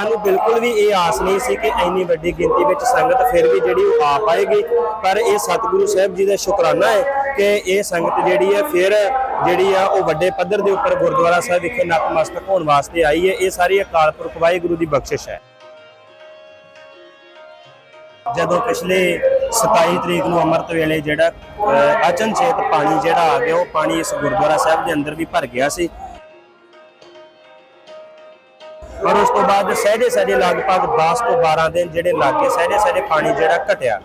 ਸਾਨੂੰ ਬਿਲਕੁਲ ਵੀ ਇਹ ਆਸ ਨਹੀਂ ਸੀ ਕਿ ਇੰਨੀ ਵੱਡੀ ਗਿਣਤੀ ਵਿੱਚ ਸੰਗਤ ਫਿਰ ਵੀ ਜਿਹੜੀ ਉਹ ਆ ਪਾਏਗੀ। ਪਰ ਇਹ ਸਤਿਗੁਰੂ ਸਾਹਿਬ ਜੀ ਦਾ ਸ਼ੁਕਰਾਨਾ ਹੈ ਕਿ ਇਹ ਸੰਗਤ ਜਿਹੜੀ ਹੈ ਫਿਰ ਜਿਹੜੀ ਆ ਉਹ ਵੱਡੇ ਪੱਧਰ ਦੇ ਉੱਪਰ ਗੁਰਦੁਆਰਾ ਸਾਹਿਬ ਵਿਖੇ ਨਤਮਸਤਕ ਹੋਣ ਵਾਸਤੇ ਆਈ ਹੈ। ਇਹ ਸਾਰੀ ਅਕਾਲ ਪੁਰਖ ਵਾਹਿਗੁਰੂ ਦੀ ਬਖਸ਼ਿਸ਼ ਹੈ। ਜਦੋਂ ਪਿਛਲੇ 27 ਤਰੀਕ ਨੂੰ ਅੰਮ੍ਰਿਤ ਵੇਲੇ ਜਿਹੜਾ ਅਹ, ਅਚਨਚੇਤ ਪਾਣੀ ਜਿਹੜਾ ਆ ਗਿਆ ਉਹ ਪਾਣੀ ਇਸ ਗੁਰਦੁਆਰਾ ਸਾਹਿਬ ਦੇ ਅੰਦਰ ਵੀ ਭਰ ਗਿਆ ਸੀ। ਪਰ ਉਸ ਤੋਂ ਬਾਅਦ ਸਹਿਜੇ ਸਹਿਜੇ ਲਗਭਗ 10 ਤੋਂ 12 ਦਿਨ ਜਿਹੜੇ ਲੱਗੇ ਸਹਿਜੇ ਸਹਿਜੇ ਪਾਣੀ ਜਿਹੜਾ ਘਟਿਆ।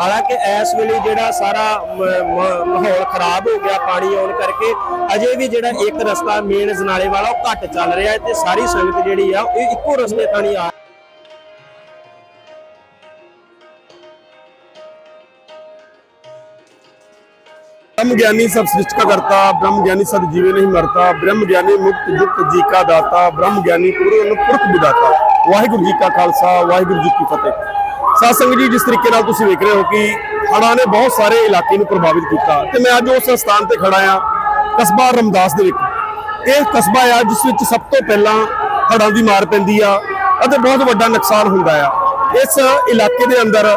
ਹਾਲਾਂਕਿ ਇਸ ਵੇਲੇ ਜਿਹੜਾ ਸਾਰਾ ਮ- ਮਾਹੌਲ ਖਰਾਬ ਹੋ ਗਿਆ ਪਾਣੀ ਆਉਣ ਕਰਕੇ, ਅਜੇ ਵੀ ਜਿਹੜਾ ਇੱਕ ਰਸਤਾ ਮੇਨ ਜਨਾਲੇ ਵਾਲਾ ਉਹ ਘੱਟ ਚੱਲ ਰਿਹਾ ਤੇ ਸਾਰੀ ਸੰਗਤ ਜਿਹੜੀ ਆ ਉਹ ਇੱਕੋ ਰਸਤੇ ਥਾਣੀ ਆ ब्रह्म ज्ञानी सब सृष्टि का करता ब्रह्म ज्ञानी सब जीवे नहीं मरता ब्रह्म ज्ञानी मुक्त युक्त जी का दाता ब्रह्म ज्ञानी पूर्ण ਪੁਰਖ ਵਿਦਾਤਾ ਵਾਹਿਗੁਰੂ ਜੀ ਕਾ ਖਾਲਸਾ ਵਾਹਿਗੁਰੂ ਜੀ ਕੀ ਫਤਿਹ ਸਾਧ ਸੰਗਤ ਜੀ ਜਿਸ ਤਰੀਕੇ ਨਾਲ ਤੁਸੀਂ ਵੇਖ ਰਹੇ ਹੋ ਕਿ ਹੜ੍ਹਾਂ ਨੇ ਬਹੁਤ ਸਾਰੇ ਇਲਾਕੇ ਨੂੰ ਪ੍ਰਭਾਵਿਤ ਕੀਤਾ ਤੇ ਮੈਂ ਅੱਜ ਉਸ ਸਥਾਨ ਤੇ ਖੜਾ ਆ ਕਸਬਾ ਰਮਦਾਸ ਦੇ ਵਿੱਚ ਇਹ ਕਸਬਾ ਆ ਜਿਸ ਵਿੱਚ ਸਭ ਤੋਂ ਪਹਿਲਾਂ ਹੜ੍ਹਾਂ ਦੀ ਮਾਰ ਪੈਂਦੀ ਆ ਅਤੇ ਬਹੁਤ ਵੱਡਾ ਨੁਕਸਾਨ ਹੁੰਦਾ ਆ ਇਸ ਇਲਾਕੇ ਦੇ ਅੰਦਰ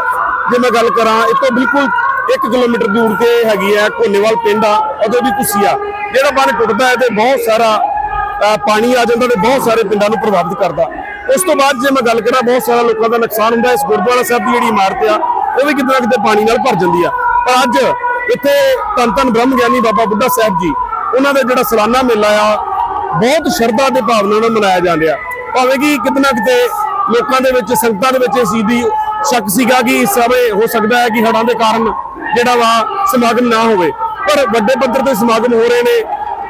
ਜੇ ਮੈਂ ਗੱਲ ਕਰਾਂ ਇਹ ਤੋਂ ਬਿਲਕੁਲ 1 ਕਿਲੋਮੀਟਰ ਦੂਰ ਤੇ ਹੈਗੀ ਹੈ ਕੋਨੇਵਾਲ ਪਿੰਡ ਆ ਉਹਦੇ ਵੀ ਤੁਸੀਂ ਆ। ਜਿਹੜਾ ਪਾਣੀ ਟੁੱਟਦਾ ਹੈ ਤੇ ਬਹੁਤ ਸਾਰਾ ਪਾਣੀ ਆ ਜਾਂਦਾ ਤੇ ਬਹੁਤ ਸਾਰੇ ਪਿੰਡਾਂ ਨੂੰ ਪ੍ਰਭਾਵਿਤ ਕਰਦਾ। ਉਸ ਤੋਂ ਬਾਅਦ ਜੇ ਮੈਂ ਗੱਲ ਕਰਾਂ, ਬਹੁਤ ਸਾਰਾ ਲੋਕਾਂ ਦਾ ਨੁਕਸਾਨ ਹੁੰਦਾ ਇਸ ਗੁਰਦੁਆਰਾ ਸਾਹਿਬ ਦੀ ਜਿਹੜੀ ਇਮਾਰਤ ਆ, ਉਹ ਵੀ ਕਿਤੇ ਨਾ ਕਿਤੇ ਪਾਣੀ ਨਾਲ ਭਰ ਜਾਂਦੀ ਆ। ਪਰ ਅੱਜ ਇੱਥੇ ਧੰਨ ਧੰਨ ਬ੍ਰਹਮ ਗਿਆਨੀ ਬਾਬਾ ਬੁੱਢਾ ਸਾਹਿਬ ਜੀ, ਉਹਨਾਂ ਦਾ ਜਿਹੜਾ ਸਾਲਾਨਾ ਮੇਲਾ ਆ, ਬਹੁਤ ਸ਼ਰਧਾ ਤੇ ਭਾਵਨਾ ਨਾਲ ਮਨਾਇਆ ਜਾ ਰਿਹਾ। ਭਾਵੇਂ ਕਿ ਕਿਤੇ ਨਾ ਕਿਤੇ ਲੋਕਾਂ ਦੇ ਵਿੱਚ, ਸੰਗਤਾਂ ਦੇ ਵਿੱਚ ਇਸ ਚੀਜ਼ ਦੀ ਸ਼ੱਕ ਸੀਗਾ ਕਿ ਇਸ ਸਮੇਂ ਹੋ ਸਕਦਾ ਹੈ ਕਿ ਹੜ੍ਹਾਂ ਦੇ ਕਾਰਨ ਜਿਹੜਾ ਵਾ ਸਮਾਗਮ ਨਾ ਹੋਵੇ। ਪਰ ਵੱਡੇ ਪੱਧਰ ਤੇ ਸਮਾਗਮ ਹੋ ਰਹੇ ਨੇ।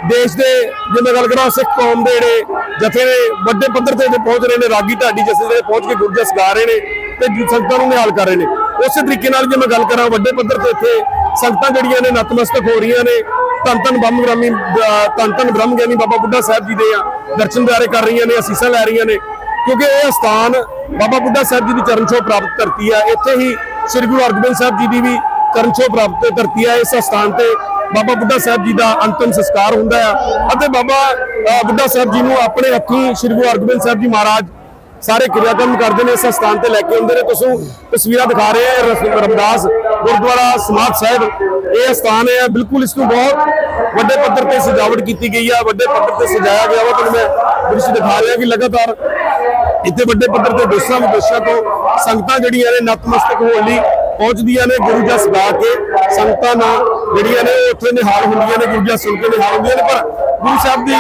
ਦੇਸ਼ ਦੇ ਜੇ ਮੈਂ ਗੱਲ ਕਰਾਂ, ਸਿੱਖ ਕੌਮ ਦੇ ਜਿਹੜੇ ਜਥੇ ਨੇ, ਵੱਡੇ ਪੱਧਰ ਤੇ ਇੱਥੇ ਪਹੁੰਚ ਰਹੇ ਨੇ। ਰਾਗੀ ਢਾਡੀ ਜਥੇ ਦੇ ਪਹੁੰਚ ਕੇ ਗੁਰਜਸ ਗਾ ਰਹੇ ਨੇ ਤੇ ਸੰਗਤਾਂ ਨੂੰ ਨਿਹਾਲ ਕਰ ਰਹੇ ਨੇ। ਉਸੇ ਤਰੀਕੇ ਨਾਲ ਜੇ ਮੈਂ ਗੱਲ ਕਰਾਂ, ਵੱਡੇ ਪੱਧਰ ਤੇ ਇੱਥੇ ਸੰਗਤਾਂ ਜਿਹੜੀਆਂ ਨੇ, ਨਤਮਸਤਕ ਹੋ ਰਹੀਆਂ ਨੇ। ਧੰਨ ਧੰਨ ਬ੍ਰਹਮ ਗ੍ਰਾਮੀ ਧੰਨ ਧੰਨ ਬ੍ਰਹਮ ਗਿਆਨੀ ਬਾਬਾ ਬੁੱਢਾ ਸਾਹਿਬ ਜੀ ਦੇ ਆ ਦਰਸ਼ਨ ਦਿਆਰੇ ਕਰ ਰਹੀਆਂ ਨੇ, ਅਸੀਸਾਂ ਲੈ ਰਹੀਆਂ ਨੇ। ਕਿਉਂਕਿ ਇਹ ਸਥਾਨ ਬਾਬਾ ਬੁੱਢਾ ਸਾਹਿਬ ਜੀ ਦੀ ਚਰਨ ਛੋਹ ਪ੍ਰਾਪਤ ਧਰਤੀ ਆ। ਇੱਥੇ ਹੀ ਸ੍ਰੀ ਗੁਰੂ ਹਰਗੋਬਿੰਦ ਸਾਹਿਬ ਜੀ ਦੀ ਵੀ ਚਰਨ ਪ੍ਰਾਪਤ ਧਰਤੀ ਹੈ ਇਸ ਸਥਾਨ ਤੇ ਬਾਬਾ ਬੁੱਢਾ ਸਾਹਿਬ ਜੀ ਦਾ ਅੰਤਿਮ ਸੰਸਕਾਰ ਹੁੰਦਾ ਆ। ਅਤੇ ਬਾਬਾ ਬੁੱਢਾ ਸਾਹਿਬ ਜੀ ਨੂੰ ਆਪਣੇ ਹੱਥੀਂ ਸ੍ਰੀ ਗੁਰੂ ਹਰਗੋਬਿੰਦ ਸਾਹਿਬ ਜੀ ਮਹਾਰਾਜ ਸਾਰੇ ਕਿਰਿਆਕਰਮ ਕਰਦੇ ਨੇ, ਇਸ ਸਥਾਨ ਤੇ ਲੈ ਕੇ ਆਉਂਦੇ ਨੇ। ਤੁਸੀਂ ਤਸਵੀਰਾਂ ਦਿਖਾ ਰਹੇ ਆ ਰਮਦਾਸ ਗੁਰਦੁਆਰਾ ਸਮਾਧ ਸਾਹਿਬ। ਇਹ ਸਥਾਨ ਹੈ ਬਿਲਕੁਲ ਇਸ ਨੂੰ ਬਹੁਤ ਵੱਡੇ ਪੱਧਰ ਤੇ ਸਜਾਵਟ ਕੀਤੀ ਗਈ ਆ, ਵੱਡੇ ਪੱਧਰ ਤੇ ਸਜਾਇਆ ਗਿਆ ਵਾ। ਤੁਹਾਨੂੰ ਮੈਂ ਦ੍ਰਿਸ਼ ਦਿਖਾ ਰਿਹਾ ਕਿ ਲਗਾਤਾਰ ਇੱਥੇ ਵੱਡੇ ਪੱਧਰ ਤੇ ਦੇਸ਼ਾਂ ਵਿਦੇਸ਼ਾਂ ਤੋਂ ਸੰਗਤਾਂ ਜਿਹੜੀਆਂ ਨੇ ਨਤਮਸਤਕ ਹੋਣ ਲਈ ਪਹੁੰਚਦੀਆਂ ਨੇ ਗੁਰੂ ਜਸ ਗਾ ਕੇ ਸੰਗਤਾਂ ਨਾਲ ਜਿਹੜੀਆਂ ਨੇ ਉਹ ਉੱਥੇ ਨਿਹਾਲ ਹੁੰਦੀਆਂ ਨੇ ਗੁਰੂ ਜਸ ਸੁਣ ਕੇ ਨਿਹਾਲ ਹੁੰਦੀਆਂ ਨੇ, ਪਰ ਗੁਰੂ ਸਾਹਿਬ ਦੀ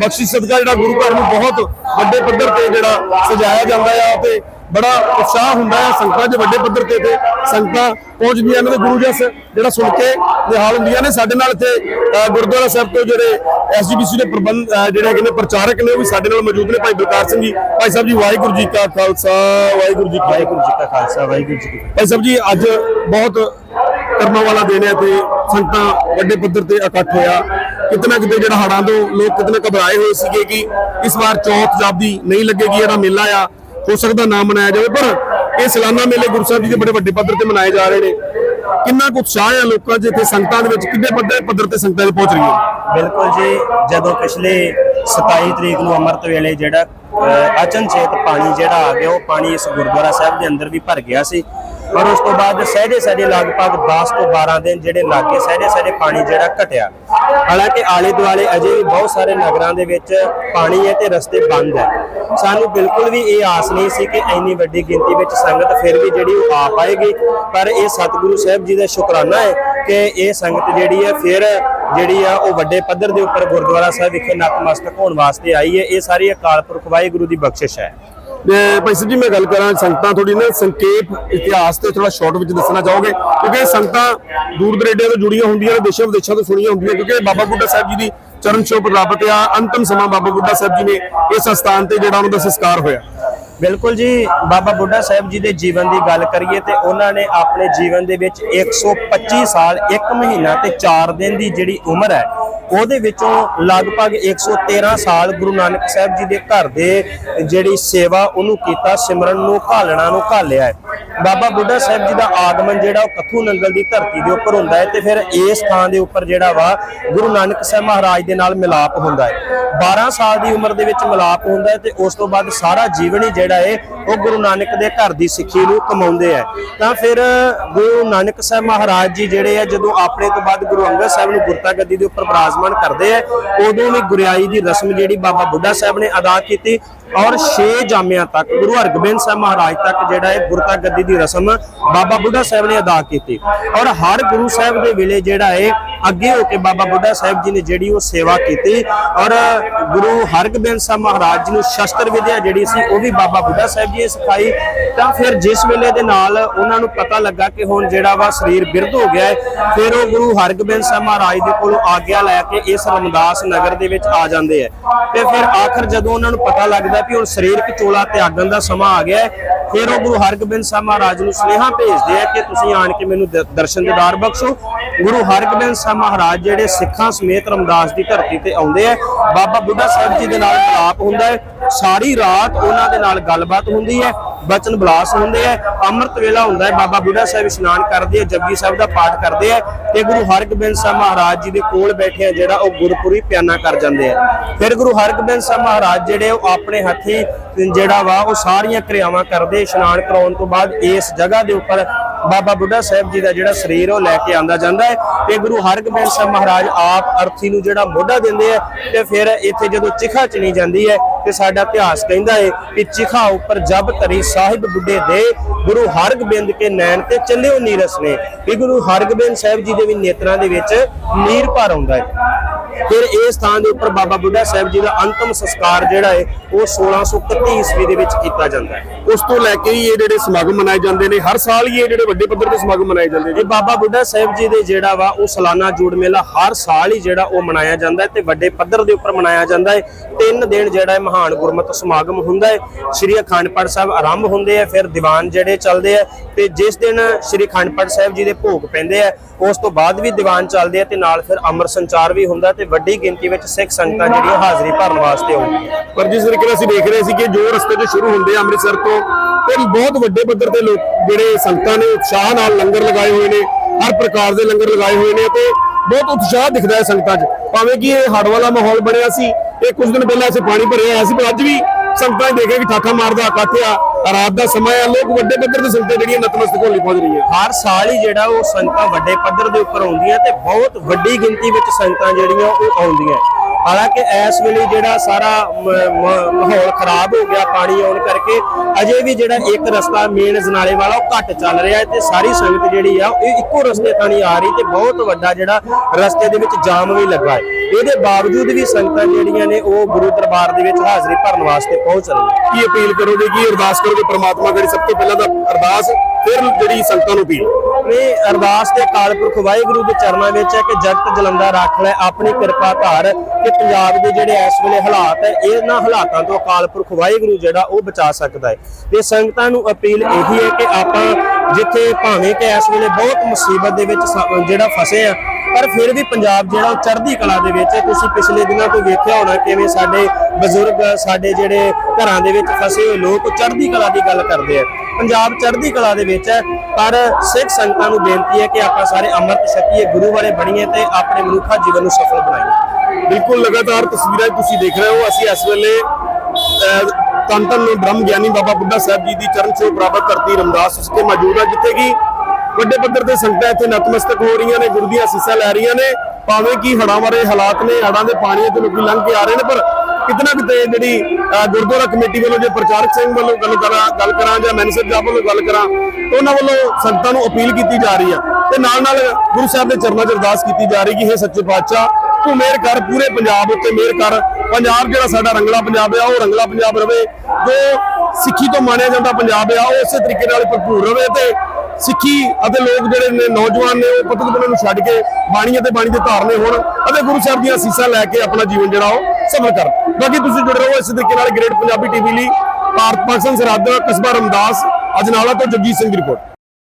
ਬਖਸ਼ਿਸ਼ ਸਦਕਾ ਜਿਹੜਾ ਗੁਰੂ ਘਰ ਨੂੰ ਬਹੁਤ ਵੱਡੇ ਪੱਧਰ ਤੇ ਜਿਹੜਾ ਸਜਾਇਆ ਜਾਂਦਾ ਆ ਤੇ ਬੜਾ ਉਤਸ਼ਾਹ ਹੁੰਦਾ ਹੈ। ਸੰਗਤਾਂ ਦੇ ਵੱਡੇ ਪੱਧਰ ਤੇ ਤੇ ਸੰਗਤਾਂ ਪਹੁੰਚਦੀਆਂ ਨੇ ਤੇ ਗੁਰੂ ਜਸ ਜਿਹੜਾ ਸੁਣ ਕੇ ਨਿਹਾਲ ਹੁੰਦੀਆਂ ਨੇ। ਸਾਡੇ ਨਾਲ ਇੱਥੇ ਗੁਰਦੁਆਰਾ ਸਾਹਿਬ ਤੋਂ ਜਿਹੜੇ ਐਸਜੀਪੀਸੀ ਦੇ ਪ੍ਰਬੰਧ ਜਿਹੜੇ ਹੈਗੇ ਨੇ ਪ੍ਰਚਾਰਕ ਨੇ ਉਹ ਵੀ ਸਾਡੇ ਨਾਲ ਮੌਜੂਦ ਨੇ। ਭਾਈ ਬਲਕਾਰ ਸਿੰਘ ਜੀ ਭਾਈ ਸਾਹਿਬ ਜੀ ਵਾਹਿਗੁਰੂ ਜੀ ਕਾ ਖਾਲਸਾ ਵਾਹਿਗੁਰੂ ਜੀ ਵਾਹਿਗੁਰੂ ਜੀ ਕਾ ਖਾਲਸਾ ਵਾਹਿਗੁਰੂ ਜੀ ਭਾਈ ਸਾਹਿਬ ਜੀ ਅੱਜ ਬਹੁਤ ਕਰਮਾਂ ਵਾਲਾ ਦਿਨ ਹੈ ਤੇ ਸੰਗਤਾਂ ਵੱਡੇ ਪੱਧਰ ਤੇ ਇਕੱਠ ਹੋਇਆ। ਕਿਤੇ ਨਾ ਕਿਤੇ ਜਿਹੜਾ ਹੜਾਂ ਤੋਂ ਲੋਕ ਕਿਤੇ ਨਾ ਘਬਰਾਏ ਹੋਏ ਸੀਗੇ ਕਿ ਇਸ ਵਾਰ ਚੌਥ ਜਾਬਦੀ ਨਹੀਂ ਲੱਗੇਗੀ ਜਿਹੜਾ ਮੇਲਾ ਆ। ਹੋ ਸਕਦਾ ਨਾ ਮਨਾਇਆ ਜਾਵੇ, ਪਰ ਇਹ ਸਾਲਾਨਾ ਮੇਲੇ ਗੁਰੂ ਸਾਹਿਬ ਜੀ ਦੇ ਬੜੇ ਵੱਡੇ ਪੱਧਰ ਤੇ ਮਨਾਏ ਜਾ ਰਹੇ ਨੇ। ਕਿੰਨਾ ਕੁ ਉਤਸ਼ਾਹ ਹੈ ਲੋਕਾਂ 'ਚ ਇੱਥੇ ਸੰਗਤਾਂ ਦੇ ਵਿੱਚ, ਕਿੰਨੇ ਵੱਡੇ ਪੱਧਰ ਤੇ ਸੰਗਤਾਂ 'ਚ ਪਹੁੰਚ ਰਹੀਆਂ? ਬਿਲਕੁਲ ਜੀ, ਜਦੋਂ ਪਿਛਲੇ 27 ਤਰੀਕ ਨੂੰ ਅੰਮ੍ਰਿਤ ਵੇਲੇ ਜਿਹੜਾ ਅਚਨਚੇਤ ਪਾਣੀ ਜਿਹੜਾ ਆ ਗਿਆ, ਉਹ ਪਾਣੀ ਇਸ ਗੁਰਦੁਆਰਾ ਸਾਹਿਬ ਦੇ ਅੰਦਰ ਵੀ ਭਰ ਗਿਆ ਸੀ। ਔਰ ਉਸ ਤੋਂ ਬਾਅਦ ਸਹਿਜੇ ਸਹਿਜੇ ਲਗਭਗ 10 ਤੋਂ 12 ਦਿਨ ਜਿਹੜੇ ਲਾਗੇ ਸਹਿਜੇ ਸਹਿਜੇ ਪਾਣੀ ਜਿਹੜਾ ਘਟਿਆ। ਹਾਲਾਂਕਿ ਆਲੇ ਦੁਆਲੇ ਅਜੇ ਵੀ ਬਹੁਤ ਸਾਰੇ ਨਗਰਾਂ ਦੇ ਵਿੱਚ ਪਾਣੀ ਹੈ ਤੇ ਰਸਤੇ ਬੰਦ ਹੈ। ਸਾਨੂੰ ਬਿਲਕੁਲ ਵੀ ਇਹ ਆਸ ਨਹੀਂ ਸੀ ਕਿ ਇੰਨੀ ਵੱਡੀ ਗਿਣਤੀ ਵਿੱਚ ਸੰਗਤ ਫਿਰ ਵੀ ਜਿਹੜੀ ਉਹ ਆ ਪਾਏਗੀ, ਪਰ ਇਹ ਸਤਿਗੁਰੂ ਸਾਹਿਬ ਜੀ ਦਾ ਸ਼ੁਕਰਾਨਾ ਹੈ ਕਿ ਇਹ ਸੰਗਤ ਜਿਹੜੀ ਹੈ ਫਿਰ ਜਿਹੜੀ ਆ ਉਹ ਵੱਡੇ ਪੱਧਰ ਦੇ ਉੱਪਰ ਗੁਰਦੁਆਰਾ ਸਾਹਿਬ ਵਿਖੇ ਨਤਮਸਤਕ ਹੋਣ ਵਾਸਤੇ ਆਈ ਹੈ। ਇਹ ਸਾਰੀ ਅਕਾਲ ਪੁਰਖ ਵਾਹਿਗੁਰੂ ਦੀ ਬਖਸ਼ਿਸ਼ ਹੈ। ਤੇ ਭਾਈ ਸਾਹਿਬ ਜੀ, ਮੈਂ ਗੱਲ ਕਰਾਂ ਸੰਗਤਾਂ ਥੋੜੀ ਨਾ ਸੰਖੇਪ ਇਤਿਹਾਸ ਤੇ ਥੋੜਾ ਸ਼ਾਰਟ ਵਿੱਚ ਦੱਸਣਾ ਚਾਹੋਗੇ? ਕਿਉਂਕਿ ਸੰਗਤਾਂ ਦੂਰ ਦਰੇਡਿਆਂ ਤੋਂ ਜੁੜੀਆਂ ਹੁੰਦੀਆਂ ਨੇ, ਦੇਸ਼ਾਂ ਵਿਦੇਸ਼ਾਂ ਤੋਂ ਸੁਣੀਆਂ ਹੁੰਦੀਆਂ ਕਿਉਂਕਿ ਬਾਬਾ ਬੁੱਢਾ ਸਾਹਿਬ ਜੀ ਦੀ ਚਰਨ ਛੋਹ ਪ੍ਰਾਪਤ ਆ, ਅੰਤਮ ਸਮਾਂ ਬਾਬਾ ਬੁੱਢਾ ਸਾਹਿਬ ਜੀ ਨੇ ਇਸ ਸਥਾਨ ਤੇ ਜਿਹੜਾ ਉਹਨਾਂ ਦਾ ਸੰਸਕਾਰ ਹੋਇਆ। ਬਿਲਕੁਲ ਜੀ, ਬਾਬਾ ਬੁੱਢਾ ਸਾਹਿਬ ਜੀ ਦੇ ਜੀਵਨ ਦੀ ਗੱਲ ਕਰੀਏ ਤੇ ਉਹਨਾਂ ਨੇ ਆਪਣੇ ਜੀਵਨ ਦੇ ਵਿੱਚ 125 ਸਾਲ 1 ਮਹੀਨਾ ਤੇ 4 ਦਿਨ ਦੀ ਜਿਹੜੀ ਉਮਰ ਹੈ, ਉਹਦੇ ਵਿੱਚੋਂ ਲਗਭਗ 113 ਸਾਲ ਗੁਰੂ ਨਾਨਕ ਸਾਹਿਬ ਜੀ ਦੇ ਘਰ ਦੇ ਜਿਹੜੀ ਸੇਵਾ ਉਹਨੂੰ ਕੀਤਾ, ਸਿਮਰਨ ਨੂੰ, ਘਾਲਣਾ ਨੂੰ ਘਾਲਿਆ ਹੈ। ਬਾਬਾ ਬੁੱਢਾ ਸਾਹਿਬ ਜੀ ਦਾ ਆਗਮਨ ਜਿਹੜਾ ਉਹ ਕੱਥੂ ਨੰਗਲ ਦੀ ਧਰਤੀ ਦੇ ਉੱਪਰ ਹੁੰਦਾ ਹੈ ਤੇ ਫਿਰ ਇਸ ਥਾਂ ਦੇ ਉੱਪਰ ਜਿਹੜਾ ਵਾ ਗੁਰੂ ਨਾਨਕ ਸਾਹਿਬ ਮਹਾਰਾਜ ਦੇ ਨਾਲ ਮਿਲਾਪ ਹੁੰਦਾ ਹੈ। 12 ਸਾਲ ਦੀ ਉਮਰ ਦੇ ਵਿੱਚ ਮਿਲਾਪ ਹੁੰਦਾ ਹੈ ਤੇ ਉਸ ਤੋਂ ਬਾਅਦ ਸਾਰਾ ਜੀਵਨ ਹੀ ਜਿਹੜਾ ਹੈ ਉਹ ਗੁਰੂ ਨਾਨਕ ਦੇ ਘਰ ਦੀ ਸਿੱਖੀ ਨੂੰ ਕਮਾਉਂਦੇ ਆ ਤਾਂ ਫਿਰ ਗੁਰੂ ਨਾਨਕ ਸਾਹਿਬ ਮਹਾਰਾਜ ਜੀ ਜਿਹੜੇ ਆ, ਜਦੋਂ ਆਪਣੇ ਤੋਂ ਬਾਅਦ ਗੁਰੂ ਅੰਗਦ ਸਾਹਿਬ ਨੂੰ ਗੁਰਤਾ ਗੱਦੀ ਦੇ ਉੱਪਰ ਬਰਾਜਮਾਨ ਕਰਦੇ ਆ ਉਦੋਂ ਵੀ ਗੁਰਿਆਈ ਦੀ ਰਸਮ ਜਿਹੜੀ ਬਾਬਾ ਬੁੱਢਾ ਸਾਹਿਬ ਨੇ ਅਦਾ ਕੀਤੀ ਔਰ 6 ਜਾਮਿਆਂ ਤੱਕ, ਗੁਰੂ ਹਰਗੋਬਿੰਦ ਸਾਹਿਬ ਮਹਾਰਾਜ ਤੱਕ ਜਿਹੜਾ ਹੈ ਗੁਰਤਾ ਗੱਦੀ ਦੀ ਰਸਮ ਬਾਬਾ ਬੁੱਢਾ ਸਾਹਿਬ ਨੇ ਅਦਾ ਕੀਤੀ। ਔਰ ਹਰ ਗੁਰੂ ਸਾਹਿਬ ਦੇ ਵੇਲੇ ਜਿਹੜਾ ਹੈ ਅੱਗੇ ਹੋ ਕੇ ਬਾਬਾ ਬੁੱਢਾ ਸਾਹਿਬ ਜੀ ਨੇ ਜਿਹੜੀ ਉਹ ਸੇਵਾ ਕੀਤੀ। ਔਰ ਗੁਰੂ ਹਰਗੋਬਿੰਦ ਸਾਹਿਬ ਮਹਾਰਾਜ ਜੀ ਨੂੰ ਸ਼ਸਤਰ ਵਿਦਿਆ ਜਿਹੜੀ ਸੀ, ਉਹ ਵੀ ਬਾਬਾ ਬੁੱਢਾ ਸਾਹਿਬ ਜੀ ਨੇ ਸਿਖਾਈ। ਤਾਂ ਫਿਰ ਜਿਸ ਵੇਲੇ ਦੇ ਨਾਲ ਉਹਨਾਂ ਨੂੰ ਪਤਾ ਲੱਗਾ ਕਿ ਹੁਣ ਜਿਹੜਾ ਵਾ ਸਰੀਰ ਬਿਰਧ ਹੋ ਗਿਆ ਹੈ ਫਿਰ ਉਹ ਗੁਰੂ ਹਰਗੋਬਿੰਦ ਸਾਹਿਬ ਮਹਾਰਾਜ ਦੇ ਕੋਲੋਂ ਆਗਿਆ ਲੈ ਕੇ ਇਸ ਰਮਦਾਸ ਨਗਰ ਦੇ ਵਿੱਚ ਆ ਜਾਂਦੇ ਆ। ਤੇ ਫਿਰ ਆਖਰ ਜਦੋਂ ਉਹਨਾਂ ਨੂੰ ਪਤਾ ਲੱਗਦਾ ਵੀ ਹੁਣ ਸਰੀਰਕ ਚੋਲਾ ਤਿਆਗਣ ਦਾ ਸਮਾਂ ਆ ਗਿਆ ਫਿਰ ਉਹ ਗੁਰੂ ਹਰਗੋਬਿੰਦ ਸਾਹਿਬ ਮਹਾਰਾਜ ਨੂੰ ਸੁਨੇਹਾ ਭੇਜਦੇ ਆ ਕਿ ਤੁਸੀਂ ਆਣ ਕੇ ਮੈਨੂੰ ਦ- ਦਰਸ਼ਨ ਦਿਦਾਰ ਬਖਸ਼ੋ। ਗੁਰੂ ਹਰਗੋਬਿੰਦ ਸਾਹਿਬ ਮਹਾਰਾਜ ਜਿਹੜੇ ਸਿੱਖਾਂ ਸਮੇਤ ਰਮਦਾਸ ਦੀ ਧਰਤੀ ਤੇ ਆਉਂਦੇ ਆ, ਬਾਬਾ ਬੁੱਢਾ ਸਾਹਿਬ ਜੀ ਦੇ ਨਾਲ ਮਿਲਾਪ ਹੁੰਦਾ ਹੈ। ਸਾਰੀ ਰਾਤ ਉਹਨਾਂ ਦੇ ਨਾਲ ਗੱਲਬਾਤ ਹੁੰਦੀ ਹੈ। ਬਚਨ ਬਲਾਸ ਹੁੰਦੇ ਆ। ਅੰਮ੍ਰਿਤ ਵੇਲਾ ਹੁੰਦਾ ਹੈ। ਬਾਬਾ ਬੁੱਢਾ ਸਾਹਿਬ ਇਸ਼ਨਾਨ ਕਰਦੇ ਆ, ਜਪਜੀ ਸਾਹਿਬ ਦਾ ਪਾਠ ਕਰਦੇ ਆ ਤੇ ਗੁਰੂ ਹਰਗੋਬਿੰਦ ਸਾਹਿਬ ਮਹਾਰਾਜ ਜੀ ਦੇ ਕੋਲ ਬੈਠੇ ਆ ਜਿਹੜਾ ਉਹ ਗੁਰਪੁਰੀ ਪਿਆਨਾ ਕਰ ਜਾਂਦੇ ਆ। ਫਿਰ ਗੁਰੂ ਹਰਗੋਬਿੰਦ ਸਾਹਿਬ ਮਹਾਰਾਜ ਜਿਹੜੇ ਉਹ ਆਪਣੇ ਹੱਥੀ ਜਿਹੜਾ ਵਾ ਉਹ ਸਾਰੀਆਂ ਕਿਰਿਆਵਾਂ ਕਰਦੇ ਇਸ਼ਨਾਨ ਕਰਾਉਣ ਤੋਂ ਬਾਅਦ ਇਸ ਜਗ੍ਹਾ ਦੇ ਉੱਪਰ ਬਾਬਾ ਬੁੱਢਾ ਸਾਹਿਬ ਜੀ ਦਾ ਜਿਹੜਾ ਸਰੀਰ ਉਹ ਲੈ ਕੇ ਆਂਦਾ ਜਾਂਦਾ ਹੈ ਤੇ ਗੁਰੂ ਹਰਗੋਬਿੰਦ ਸਾਹਿਬ ਮਹਾਰਾਜ ਆਪ ਅਰਥੀ ਨੂੰ ਜਿਹੜਾ ਮੋਢਾ ਦਿੰਦੇ ਆ ਤੇ ਫਿਰ ਇੱਥੇ ਜਦੋਂ ਚਿਖਾ ਚਣੀ ਜਾਂਦੀ ਹੈ ਤੇ ਸਾਡਾ ਇਤਿਹਾਸ ਕਹਿੰਦਾ ਹੈ ਕਿ ਚਿਖਾ ਉੱਪਰ ਜਬ ਧਰੀ ਸਾਹਿਬ ਬੁੱਢੇ ਦੇ, ਗੁਰੂ ਹਰਗੋਬਿੰਦ ਕੇ ਨੈਣ ਤੇ ਚੱਲਿਓ ਨੀਰਸ ਨੇ। ਵੀ ਗੁਰੂ ਹਰਗੋਬਿੰਦ ਸਾਹਿਬ ਜੀ ਦੇ ਵੀ ਨੇਤਰਾਂ ਦੇ ਵਿੱਚ ਨੀਰ ਭਰ ਆਉਂਦਾ ਹੈ। ਫਿਰ ਇਸ ਥਾਂ ਦੇ ਉੱਪਰ ਬਾਬਾ ਬੁੱਢਾ ਸਾਹਿਬ ਜੀ ਦਾ ਅੰਤਮ ਸੰਸਕਾਰ ਜਿਹੜਾ ਹੈ ਉਹ 1631 ਈਸਵੀ ਦੇ ਵਿੱਚ ਕੀਤਾ ਜਾਂਦਾ ਹੈ। ਉਸ ਤੋਂ ਲੈ ਕੇ ਹੀ ਇਹ ਜਿਹੜੇ ਸਮਾਗਮ ਮਨਾਏ ਜਾਂਦੇ ਨੇ ਹਰ ਸਾਲ ਹੀ ਇਹ ਜਿਹੜੇ ਵੱਡੇ ਪੱਧਰ ਤੇ ਸਮਾਗਮ ਮਨਾਏ ਜਾਂਦੇ ਨੇ। ਇਹ ਬਾਬਾ ਬੁੱਢਾ ਸਾਹਿਬ ਜੀ ਦੇ ਜਿਹੜਾ ਵਾ ਉਹ ਸਾਲਾਨਾ ਜੋੜ ਮੇਲਾ ਹਰ ਸਾਲ ਹੀ ਜਿਹੜਾ ਉਹ ਮਨਾਇਆ ਜਾਂਦਾ ਹੈ ਤੇ ਵੱਡੇ ਪੱਧਰ ਦੇ ਉੱਪਰ ਮਨਾਇਆ ਜਾਂਦਾ ਹੈ। ਤਿੰਨ ਦਿਨ ਜਿਹੜਾ ਹੈ ਮਹਾਨ ਗੁਰਮਤਿ ਸਮਾਗਮ ਹੁੰਦਾ ਹੈ। ਸ੍ਰੀ ਅਖੰਡ ਪਾਠ ਸਾਹਿਬ ਆਰੰਭ ਹੁੰਦੇ ਆ ਫਿਰ ਦੀਵਾਨ ਜਿਹੜੇ ਚੱਲਦੇ ਆ ਤੇ ਜਿਸ ਦਿਨ ਸ੍ਰੀ ਅਖੰਡ ਪਾਠ ਸਾਹਿਬ ਜੀ ਦੇ ਭੋਗ ਪੈਂਦੇ ਆ ਉਸ ਤੋਂ ਬਾਅਦ ਵੀ ਦੀਵਾਨ ਚੱਲਦੇ ਆ ਤੇ ਨਾਲ ਫਿਰ ਅੰਮ੍ਰਿਤ ਸੰਚਾਰ ਵੀ ਹੁੰਦਾ ਤੇ ਵੱਡੀ ਗਿਣਤੀ ਵਿੱਚ ਸਿੱਖ ਸੰਗਤਾਂ ਜਿਹੜੀਆਂ ਹਾਜ਼ਰੀ ਭਰਨ ਵਾਸਤੇ ਆਉਂਦੀਆਂ। ਪਰ ਜਿਸ ਤਰੀਕੇ ਨਾਲ ਅਸੀਂ ਦੇਖ ਰਹੇ ਸੀ ਕਿ ਜੋ ਰਸਤੇ ਤੋਂ ਸ਼ੁਰੂ ਹੁੰਦੇ ਆ ਅੰਮ੍ਰਿਤਸਰ ਤੋਂ, ਤੇ ਬਹੁਤ ਵੱਡੇ ਪੱਧਰ ਤੇ ਲੋਕ ਜਿਹੜੇ ਸੰਗਤਾਂ ਨੇ ਉਤਸ਼ਾਹ ਨਾਲ ਲੰਗਰ ਲਗਾਏ ਹੋਏ ਨੇ, ਹਰ ਪ੍ਰਕਾਰ ਦੇ ਲੰਗਰ ਲਗਾਏ ਹੋਏ ਨੇ ਤੇ ਬਹੁਤ ਉਤਸ਼ਾਹ ਦਿਖਦਾ ਹੈ ਸੰਗਤਾਂ 'ਚ। ਭਾਵੇਂ ਕਿ ਇਹ ਹੜ ਵਾਲਾ ਮਾਹੌਲ ਬਣਿਆ ਸੀ, ਇਹ ਕੁਝ ਦਿਨ ਪਹਿਲਾਂ ਅਸੀਂ ਪਾਣੀ ਭਰਿਆ ਹੋਇਆ ਸੀ, ਪਰ ਅੱਜ ਵੀ ਸੰਗਤਾਂ ਨੇ ਦੇਖਿਆ ਕਿ ਠਾਠਾ ਮਾਰਦਾ, ਇਕੱਠ ਆ। ਰਾਤ ਦਾ ਸਮਾਂ ਆ ਲੋਕ ਵੱਡੇ ਪੱਧਰ ਤੇ ਸੰਗਤਾਂ ਜਿਹੜੀਆਂ ਨਤਮਸਤਕ ਹੋਣ ਲਈ ਪਹੁੰਚ ਰਹੀਆਂ। ਹਰ ਸਾਲ ਹੀ ਜਿਹੜਾ ਉਹ ਸੰਗਤਾਂ ਵੱਡੇ ਪੱਧਰ ਦੇ ਉੱਪਰ ਆਉਂਦੀਆਂ ਤੇ ਬਹੁਤ ਵੱਡੀ ਗਿਣਤੀ ਵਿੱਚ ਸੰਗਤਾਂ ਜਿਹੜੀਆਂ ਉਹ ਆਉਂਦੀਆਂ। ਹਾਲਾਂਕਿ ਇਸ ਵੇਲੇ ਜਿਹੜਾ ਸਾਰਾ ਮਾਹੌਲ ਖਰਾਬ ਹੋ ਗਿਆ ਪਾਣੀ ਆਉਣ ਕਰਕੇ, ਅਜੇ ਵੀ ਜਿਹੜਾ ਇੱਕ ਰਸਤਾ ਮੇਨ ਜਨਾਲੇ ਵਾਲਾ ਉਹ ਘੱਟ ਚੱਲ ਰਿਹਾ ਤੇ ਸਾਰੀ ਸੰਗਤ ਜਿਹੜੀ ਆ, ਇਹ ਇੱਕੋ ਰਸਤੇ ਥਾਣੀ ਆ ਰਹੀ ਤੇ ਬਹੁਤ ਵੱਡਾ ਜਿਹੜਾ ਰਸਤੇ ਦੇ ਵਿੱਚ ਜਾਮ ਵੀ ਲੱਗਾ ਹੈ। ਇਹਦੇ ਬਾਵਜੂਦ ਵੀ ਸੰਗਤਾਂ ਜਿਹੜੀਆਂ ਨੇ ਉਹ ਗੁਰੂ ਦਰਬਾਰ ਦੇ ਵਿੱਚ ਹਾਜ਼ਰੀ ਭਰਨ ਵਾਸਤੇ ਪਹੁੰਚ ਰਹੀਆਂ ਕੀ ਅਪੀਲ ਕਰੋਗੇ? ਕੀ ਅਰਦਾਸ ਕਰੋਗੇ? ਪ੍ਰਮਾਤਮਾ ਕਰੀ ਸਭ ਤੋਂ ਪਹਿਲਾਂ ਤਾਂ ਅਰਦਾਸ, ਫਿਰ ਜਿਹੜੀ ਸੰਗਤਾਂ ਨੂੰ ਅਪੀਲ। ਇਹ ਅਰਦਾਸ ਦੇ ਅਕਾਲ ਪੁਰਖ ਵਾਹਿਗੁਰੂ ਦੇ ਚਰਨਾਂ ਵਿੱਚ ਹੈ ਕਿ ਜਗਤ ਜਲੰਦਾ ਰੱਖ ਲੈ, ਆਪਣੀ ਕਿਰਪਾ ਧਾਰ ਕਿ ਪੰਜਾਬ ਦੇ ਜਿਹੜੇ ਇਸ ਵੇਲੇ ਹਾਲਾਤ ਹੈ, ਇਹਨਾਂ ਹਾਲਾਤਾਂ ਤੋਂ ਅਕਾਲ ਪੁਰਖ ਵਾਹਿਗੁਰੂ ਜਿਹੜਾ ਉਹ ਬਚਾ ਸਕਦਾ ਹੈ। ਤੇ ਸੰਗਤਾਂ ਨੂੰ ਅਪੀਲ ਇਹੀ ਹੈ ਕਿ ਆਪਾਂ ਜਿੱਥੇ ਭਾਵੇਂ ਕਿ ਇਸ ਵੇਲੇ ਬਹੁਤ ਮੁਸੀਬਤ ਦੇ ਵਿੱਚ ਜਿਹੜਾ ਫਸੇ ਆ ਪਰ ਫਿਰ ਵੀ ਪੰਜਾਬ ਜਿਹੜਾ ਉਹ ਚੜ੍ਹਦੀ ਕਲਾ ਦੇ ਵਿੱਚ ਤੁਸੀਂ ਪਿਛਲੇ ਦਿਨਾਂ ਤੋਂ ਵੇਖਿਆ ਹੋਣਾ ਕਿਵੇਂ ਸਾਡੇ ਬਜ਼ੁਰਗ, ਸਾਡੇ ਜਿਹੜੇ ਘਰਾਂ ਦੇ ਵਿੱਚ ਫਸੇ ਹੋਏ ਲੋਕ ਚੜ੍ਹਦੀ ਕਲਾ ਦੀ ਗੱਲ ਕਰਦੇ ਆ। ਪੰਜਾਬ ਚੜ੍ਹਦੀ ਕਲਾ ਦੇ ਵਿੱਚ ਹੈ ਪਰ ਸਿੱਖ ਸੰਗਤਾਂ ਨੂੰ ਬੇਨਤੀ ਹੈ ਕਿ ਆਪਾਂ ਸਾਰੇ ਅੰਮ੍ਰਿਤ ਛਕੀਏ ਗੁਰੂ ਵਾਲੇ ਬਣੀਏ ਤੇ ਆਪਣੇ ਮਨੁੱਖਾ ਜੀਵਨ ਨੂੰ ਸਫਲ ਬਣਾਈਏ। ਬਿਲਕੁਲ ਲਗਾਤਾਰ ਤਸਵੀਰਾਂ ਤੁਸੀਂ ਦੇਖ ਰਹੇ ਹੋ। ਅਸੀਂ ਇਸ ਵੇਲੇ ਅਹ, ਧੰਨ ਧੰਨ ਬ੍ਰਹਮ ਗਿਆਨੀ ਬਾਬਾ ਬੁੱਢਾ ਸਾਹਿਬ ਜੀ ਦੀ ਚਰਨ ਛੋਹ ਪ੍ਰਾਪਤ ਕਰਤੀ ਰਮਦਾਸ ਉਸਕੇ ਮੌਜੂਦ ਹੈ ਜਿੱਥੇ ਕਿ ਵੱਡੇ ਪੱਧਰ ਤੇ ਸੰਗਤਾਂ ਇੱਥੇ ਨਤਮਸਤਕ ਹੋ ਰਹੀਆਂ ਨੇ ਗੁਰੂ ਦੀਆਂ ਅਸੀਸਾਂ ਲੈ ਰਹੀਆਂ ਨੇ। ਭਾਵੇਂ ਕਿ ਹੜਾਂ ਬਾਰੇ ਹਾਲਾਤ ਨੇ ਹੜਾਂ ਦੇ ਪਾਣੀ ਤੇ ਲੋਕੀ ਲੰਘ ਕੇ ਆ ਰਹੇ ਨੇ ਪਰ ਕਿਤਨਾ ਕਿਤੇ ਜਿਹੜੀ ਗੁਰਦੁਆਰਾ ਕਮੇਟੀ ਵੱਲੋਂ ਜੇ ਪ੍ਰਚਾਰਕ ਸਿੰਘ ਵੱਲੋਂ ਗੱਲ ਕਰਾਂ ਗੱਲ ਕਰਾਂ ਜਾਂ ਮੈਨੇਜਰ ਸਾਹਿਬ ਵੱਲੋਂ ਗੱਲ ਕਰਾਂ, ਉਹਨਾਂ ਵੱਲੋਂ ਸੰਗਤਾਂ ਨੂੰ ਅਪੀਲ ਕੀਤੀ ਜਾ ਰਹੀ ਆ ਤੇ ਨਾਲ ਨਾਲ ਗੁਰੂ ਸਾਹਿਬ ਦੇ ਚਰਨਾਂ 'ਚ ਅਰਦਾਸ ਕੀਤੀ ਜਾ ਰਹੀ ਕਿ ਇਹ ਸੱਚੇ ਪਾਤਸ਼ਾਹ, ਤੂੰ ਮਿਹਰ ਕਰ ਪੂਰੇ ਪੰਜਾਬ ਉੱਤੇ ਮਿਹਰ ਕਰ। ਪੰਜਾਬ ਜਿਹੜਾ ਸਾਡਾ ਰੰਗਲਾ ਪੰਜਾਬ ਆ, ਉਹ ਰੰਗਲਾ ਪੰਜਾਬ ਰਵੇ। ਜੋ ਸਿੱਖੀ ਤੋਂ ਮਾਣਿਆ ਜਾਂਦਾ ਪੰਜਾਬ ਆ, ਉਹ ਉਸੇ ਤਰੀਕੇ ਨਾਲ ਭਰਪੂਰ ਰਵੇ ਤੇ ਸਿੱਖੀ ਅਤੇ ਲੋਕ ਜਿਹੜੇ ਨੇ, ਨੌਜਵਾਨ ਨੇ, ਉਹ ਪਤਕ ਨੂੰ ਛੱਡ ਕੇ ਬਾਣੀ ਅਤੇ ਬਾਣੀ ਦੇ ਧਾਰਨੇ ਹੋਣ ਅਤੇ ਗੁਰੂ ਸਾਹਿਬ ਦੀਆਂ ਅਸੀਸਾਂ ਲੈ ਕੇ ਆਪਣਾ ਜੀਵਨ ਜਿਹੜਾ ਉਹ ਸਫਲ ਕਰਨ ਬਾਕੀ ਤੁਸੀਂ ਜੁੜੇ ਰਹੋ ਇਸੇ ਤਰੀਕੇ ਨਾਲ ਗ੍ਰੇਟ ਪੰਜਾਬੀ ਟੀਵੀ ਲਈ। ਭਾਰਤ ਪਾਕਿਸਤਾਨ ਸਰਹੱਦ, ਕਸਬਾ ਰਮਦਾਸ ਅਜਨਾਲਾ ਤੋਂ ਜਗਜੀਤ ਸਿੰਘ ਦੀ ਰਿਪੋਰਟ।